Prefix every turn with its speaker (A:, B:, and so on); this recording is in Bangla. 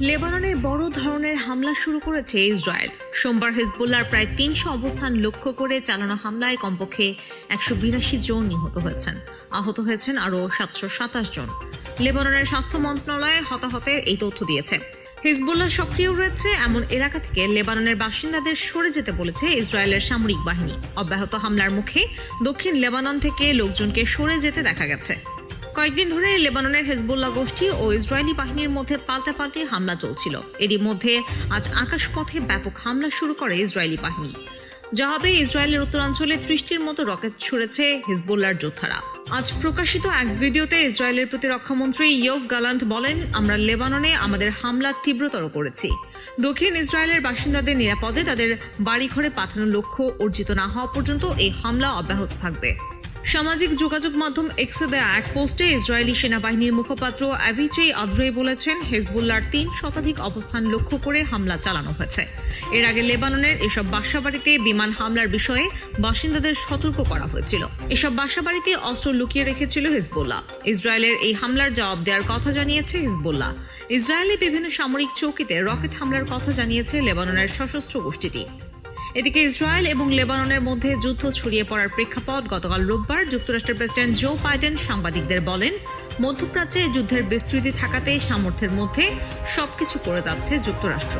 A: লেবাননে বড় ধরনের হামলা শুরু করেছে ইসরায়েল। সোমবার হেজবুল্লার প্রায় তিনশো অবস্থান লক্ষ্য করে চালানো হামলায় কমপক্ষে একশো বিরাশি জন নিহত হয়েছেন। আহত হয়েছেন আরও সাতশো সাতাশ জন। লেবাননের স্বাস্থ্য মন্ত্রণালয় হতাহতের এই তথ্য দিয়েছে। হিজবুল্লাহ সক্রিয় রয়েছে এমন এলাকা থেকে লেবাননের বাসিন্দাদের সরে যেতে বলেছে ইসরায়েলের সামরিক বাহিনী। অব্যাহত হামলার মুখে দক্ষিণ লেবানন থেকে লোকজনকে সরে যেতে দেখা গেছে। কয়েকদিন ধরে লেবাননের হেজবুল্লাহ গোষ্ঠী ও ইসরায়েলি বাহিনীর মধ্যে পাল্টাপাল্টি হামলা চলছিল। এরই মধ্যে আজ আকাশপথে ব্যাপক হামলা শুরু করে ইসরায়েলি বাহিনী। জবাবে ইসরায়েলের উত্তরাঞ্চলে ত্রিশটির মতো রকেট ছুড়েছে হিজবুল্লার যোদ্ধারা। আজ প্রকাশিত এক ভিডিওতে ইসরায়েলের প্রতিরক্ষামন্ত্রী ইয়ফ গালান্ট বলেন, আমরা লেবাননে আমাদের হামলা তীব্রতর করেছি। দক্ষিণ ইসরায়েলের বাসিন্দাদের নিরাপদে তাদের বাড়িঘরে পাঠানোর লক্ষ্য অর্জিত না হওয়া পর্যন্ত এই হামলা অব্যাহত থাকবে। সামাজিক যোগাযোগ মাধ্যম এক্সে দেয়া এক পোস্টে ইসরায়েলি সেনাবাহিনীর মুখপাত্র অ্যাভিচে আদ্রে বলেছেন হেজবুল্লার তিন শতাধিক অবস্থান লক্ষ্য করে হামলা চালানো হয়েছে। এর আগে লেবাননের এসব বাসাবাড়িতে বিমান হামলার বিষয়ে বাসিন্দাদের সতর্ক করা হয়েছিল। এসব বাসাবাড়িতে অস্ত্র লুকিয়ে রেখেছিল হিজবুল্লাহ। ইসরায়েলের এই হামলার জবাব দেওয়ার কথা জানিয়েছে হিজবুল্লাহ। ইসরায়েলি বিভিন্ন সামরিক চৌকিতে রকেট হামলার কথা জানিয়েছে লেবাননের সশস্ত্র গোষ্ঠীটি। এদিকে ইসরায়েল এবং লেবাননের মধ্যে যুদ্ধ ছড়িয়ে পড়ার প্রেক্ষাপট গতকাল রোববার যুক্তরাষ্ট্রের প্রেসিডেন্ট জো বাইডেন সাংবাদিকদের বলেন, মধ্যপ্রাচ্যে যুদ্ধের বিস্তৃতি ঠেকাতে সামর্থ্যের মধ্যে সবকিছু করে যাচ্ছে যুক্তরাষ্ট্র।